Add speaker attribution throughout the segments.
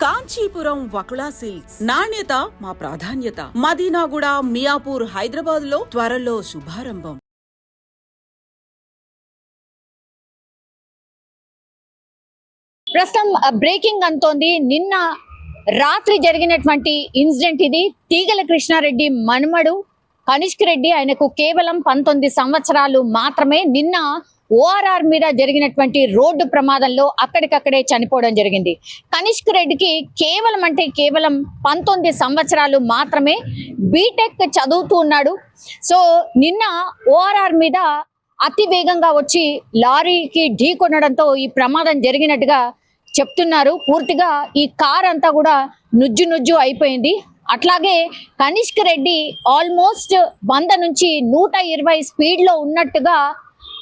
Speaker 1: Kanchipuram Vakula silks. నాణ్యత మా ప్రాధాన్యత. మదీనాగూడ మియాపూర్ హైదరాబాద్లో త్వరలో శుభారంభం.
Speaker 2: ప్రస్తుతం బ్రేకింగ్ అంతోంది. నిన్న రాత్రి జరిగినటువంటి ఇన్సిడెంట్ ఇది. తీగల కృష్ణారెడ్డి మనుమడు కనిష్క్ రెడ్డి ఆయనకు కేవలం పంతొమ్మిది సంవత్సరాలు మాత్రమే. నిన్న ఓఆర్ఆర్ మీద జరిగినటువంటి రోడ్డు ప్రమాదంలో అక్కడికక్కడే చనిపోవడం జరిగింది. కనిష్క్ రెడ్డికి కేవలం అంటే కేవలం పంతొమ్మిది సంవత్సరాలు మాత్రమే బీటెక్ చదువుతూ ఉన్నాడు. సో నిన్న ఓఆర్ఆర్ మీద అతి వేగంగా వచ్చి లారీకి ఢీ కొనడంతో ఈ ప్రమాదం జరిగినట్టుగా చెప్తున్నారు. పూర్తిగా ఈ కార్ అంతా కూడా నుజ్జు నుజ్జు అయిపోయింది. అట్లాగే కనిష్క్ రెడ్డి ఆల్మోస్ట్ వంద నుంచి నూట ఇరవై స్పీడ్లో ఉన్నట్టుగా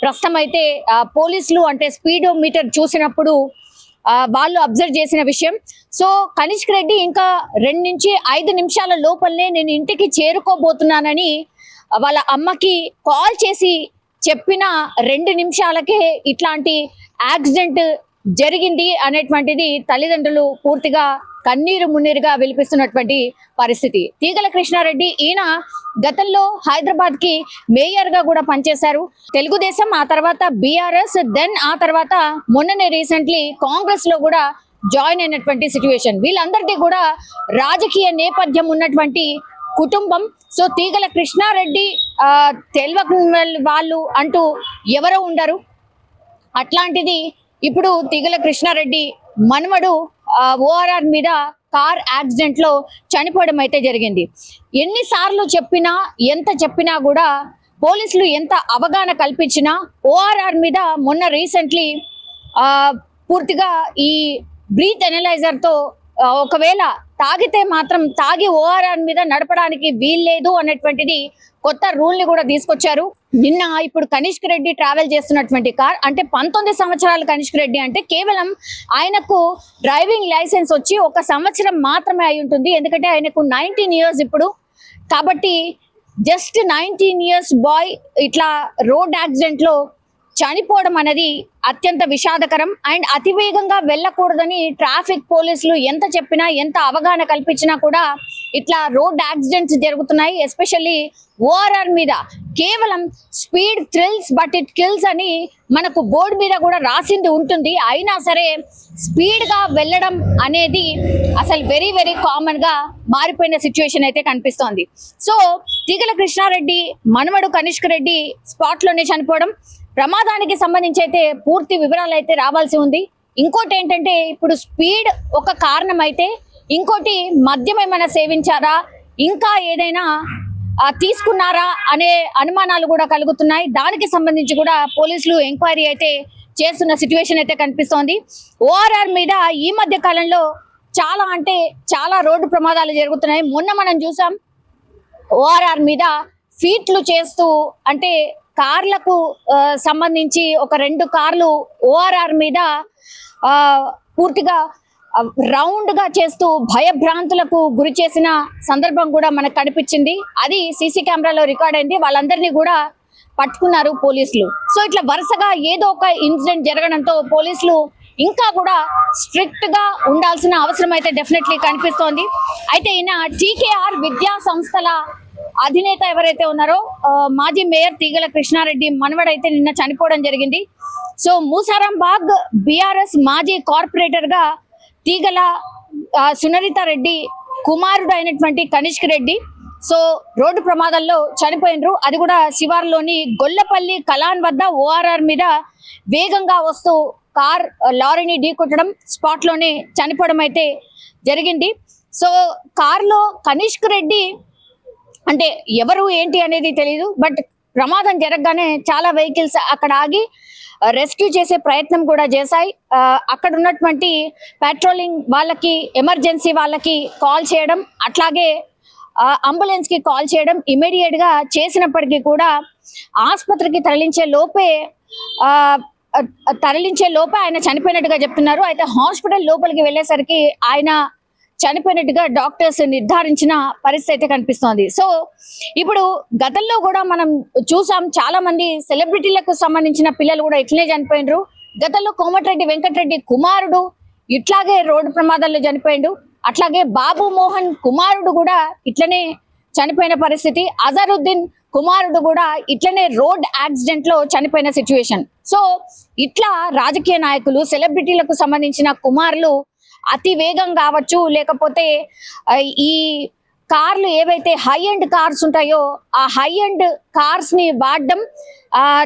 Speaker 2: ప్రస్తుతం అయితే పోలీసులు అంటే స్పీడో మీటర్ చూసినప్పుడు వాళ్ళు అబ్జర్వ్ చేసిన విషయం. సో కనిష్క్ రెడ్డి ఇంకా రెండు నుంచి ఐదు నిమిషాల లోపలనే నేను ఇంటికి చేరుకోబోతున్నానని వాళ్ళ అమ్మకి కాల్ చేసి చెప్పిన రెండు నిమిషాలకే ఇట్లాంటి యాక్సిడెంట్ జరిగింది అనేటువంటిది తల్లిదండ్రులు పూర్తిగా కన్నీరు మున్నీరుగా విలిపిస్తున్నటువంటి పరిస్థితి. తీగల కృష్ణారెడ్డి ఈయన గతంలో హైదరాబాద్కి మేయర్గా కూడా పనిచేశారు. తెలుగుదేశం ఆ తర్వాత బీఆర్ఎస్ దెన్ ఆ తర్వాత మొన్ననే రీసెంట్లీ కాంగ్రెస్లో కూడా జాయిన్ అయినటువంటి సిచ్యువేషన్. వీళ్ళందరికీ కూడా రాజకీయ నేపథ్యం ఉన్నటువంటి కుటుంబం. సో తీగల కృష్ణారెడ్డి ఆ, వాళ్ళు అంటూ ఎవరో ఉండరు. అట్లాంటిది ఇప్పుడు తీగల కృష్ణారెడ్డి మనవడు ఓఆర్ఆర్ మీద కార్ యాక్సిడెంట్లో చనిపోవడం అయితే జరిగింది. ఎన్నిసార్లు చెప్పినా ఎంత చెప్పినా కూడా పోలీసులు ఎంత అవగాహన కల్పించినా ఓఆర్ఆర్ మీద మొన్న రీసెంట్లీ పూర్తిగా ఈ బ్రీత్ ఎనలైజర్తో ఒకవేళ తాగితే మాత్రం తాగి ఓఆర్ఆర్ మీద నడపడానికి వీల్లేదు అనేటువంటిది కొత్త రూల్ని కూడా తీసుకొచ్చారు. నిన్న ఇప్పుడు కనిష్క్ రెడ్డి ట్రావెల్ చేస్తున్నటువంటి కార్ అంటే పంతొమ్మిది సంవత్సరాలు కనిష్క్ రెడ్డి అంటే కేవలం ఆయనకు డ్రైవింగ్ లైసెన్స్ వచ్చి ఒక సంవత్సరం మాత్రమే అయి ఉంటుంది. ఎందుకంటే ఆయనకు నైన్టీన్ ఇయర్స్ ఇప్పుడు. కాబట్టి జస్ట్ నైన్టీన్ ఇయర్స్ బాయ్ ఇట్లా రోడ్ యాక్సిడెంట్లో చనిపోవడం అనేది అత్యంత విషాదకరం అండ్ అతివేగంగా వెళ్ళకూడదని ట్రాఫిక్ పోలీసులు ఎంత చెప్పినా ఎంత అవగాహన కల్పించినా కూడా ఇట్లా రోడ్ యాక్సిడెంట్స్ జరుగుతున్నాయి. ఎస్పెషల్లీ ఓఆర్ఆర్ మీద. కేవలం speed thrills but it kills అని మనకు బోర్డు మీద కూడా రాసింది ఉంటుంది. అయినా సరే స్పీడ్గా వెళ్ళడం అనేది అసలు వెరీ వెరీ కామన్గా మారిపోయిన సిచ్యువేషన్ అయితే కనిపిస్తోంది. సో తీగల కృష్ణారెడ్డి మనవడు కనిష్క రెడ్డి స్పాట్లోనే చనిపోవడం. ప్రమాదానికి సంబంధించి అయితే పూర్తి వివరాలు అయితే రావాల్సి ఉంది. ఇంకోటి ఏంటంటే ఇప్పుడు స్పీడ్ ఒక కారణం అయితే ఇంకోటి మద్యం ఏమైనా సేవించారా ఇంకా ఏదైనా తీసుకున్నారా అనే అనుమానాలు కూడా కలుగుతున్నాయి. దానికి సంబంధించి కూడా పోలీసులు ఎంక్వైరీ అయితే చేస్తున్న సిచ్యువేషన్ అయితే కనిపిస్తోంది. ఓఆర్ఆర్ మీద ఈ మధ్య కాలంలో చాలా అంటే చాలా రోడ్డు ప్రమాదాలు జరుగుతున్నాయి. మొన్న మనం చూసాం ఓఆర్ఆర్ మీద ఫీట్లు చేస్తూ అంటే కార్లకు సంబంధించి ఒక రెండు కార్లు ఓఆర్ఆర్ మీద ఆ, పూర్తిగా రౌండ్గా చేస్తూ భయభ్రాంతులకు గురి చేసిన సందర్భం కూడా మనకు కనిపించింది. అది సీసీ కెమెరాలో రికార్డ్ అయింది. వాళ్ళందరినీ కూడా పట్టుకున్నారు పోలీసులు. సో ఇట్లా వరుసగా ఏదో ఒక ఇన్సిడెంట్ జరగడంతో పోలీసులు ఇంకా కూడా స్ట్రిక్ట్గా ఉండాల్సిన అవసరం అయితే డెఫినెట్లీ కనిపిస్తోంది. అయితే ఈయన టీకేఆర్ విద్యా సంస్థల అధినేత ఎవరైతే ఉన్నారో మాజీ మేయర్ తీగల కృష్ణారెడ్డి మనవడైతే నిన్న చనిపోవడం జరిగింది. సో మూసారాం బాగ్ బీఆర్ఎస్ మాజీ కార్పొరేటర్గా తీగల సునరిత రెడ్డి కుమారుడు అయినటువంటి కనిష్క్ రెడ్డి సో రోడ్డు ప్రమాదంలో చనిపోయినరు. అది కూడా శివార్లోని గొల్లపల్లి కలాన్ వద్ద ఓఆర్ఆర్ మీద వేగంగా వస్తూ కార్ లారీని ఢీకొట్టడం స్పాట్లోనే చనిపోవడం అయితే జరిగింది. సో కార్లో కనిష్క్ రెడ్డి అంటే ఎవరు ఏంటి అనేది తెలియదు బట్ ప్రమాదం జరగగానే చాలా వెహికల్స్ అక్కడ ఆగి రెస్క్యూ చేసే ప్రయత్నం కూడా చేశాయి. అక్కడ ఉన్నటువంటి పెట్రోలింగ్ వాళ్ళకి ఎమర్జెన్సీ వాళ్ళకి కాల్ చేయడం అట్లాగే అంబులెన్స్కి కాల్ చేయడం ఇమీడియట్గా చేసినప్పటికీ కూడా ఆసుపత్రికి తరలించే లోపే తరలించే లోపే ఆయన చనిపోయినట్టుగా చెప్తున్నారు. అయితే హాస్పిటల్ లోపలికి వెళ్ళేసరికి ఆయన చనిపోయినట్టుగా డాక్టర్స్ నిర్ధారించిన పరిస్థితి అయితే కనిపిస్తోంది. సో ఇప్పుడు గతంలో కూడా మనం చూసాం చాలా మంది సెలబ్రిటీలకు సంబంధించిన పిల్లలు కూడా ఇట్లనే చనిపోయినరు గతంలో కోమటిరెడ్డి వెంకటరెడ్డి కుమారుడు ఇట్లాగే రోడ్డు ప్రమాదాల్లో చనిపోయిండు. అట్లాగే బాబు మోహన్ కుమారుడు కూడా ఇట్లనే చనిపోయిన పరిస్థితి. అజరుద్దీన్ కుమారుడు కూడా ఇట్లనే రోడ్ యాక్సిడెంట్లో చనిపోయిన సిచ్యువేషన్. సో ఇట్లా రాజకీయ నాయకులు సెలబ్రిటీలకు సంబంధించిన కుమారులు అతి వేగం కావచ్చు లేకపోతే ఈ కార్లు ఏవైతే హై ఎండ్ కార్స్ ఉంటాయో ఆ హై ఎండ్ కార్స్ని వాడడం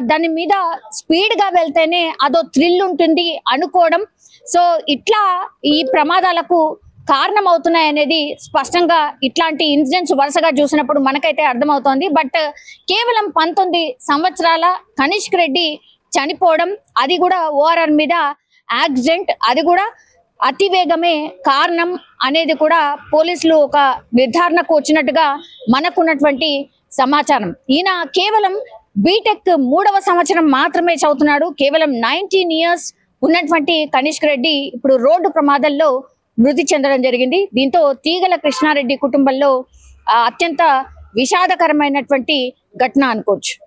Speaker 2: దాని మీద స్పీడ్గా వెళ్తేనే అదో థ్రిల్ ఉంటుంది అనుకోవడం. సో ఇట్లా ఈ ప్రమాదాలకు కారణం అవుతున్నాయి అనేది స్పష్టంగా ఇట్లాంటి ఇన్సిడెంట్స్ వరుసగా చూసినప్పుడు మనకైతే అర్థమవుతోంది. బట్ కేవలం పంతొమ్మిది సంవత్సరాల కనిష్క్ రెడ్డి చనిపోవడం అది కూడా ఓఆర్ఆర్ మీద యాక్సిడెంట్ అది కూడా అతి వేగమే కారణం అనేది కూడా పోలీసులు ఒక నిర్ధారణకు వచ్చినట్టుగా మనకున్నటువంటి సమాచారం. ఈయన కేవలం బీటెక్ మూడవ సంవత్సరం మాత్రమే చదువుతున్నాడు. కేవలం నైన్టీన్ ఇయర్స్ ఉన్నటువంటి కనిష్క్ రెడ్డి ఇప్పుడు రోడ్డు ప్రమాదంలో మృతి చెందడం జరిగింది. దీంతో తీగల కృష్ణారెడ్డి కుటుంబంలో అత్యంత విషాదకరమైనటువంటి ఘటన అనుకోవచ్చు.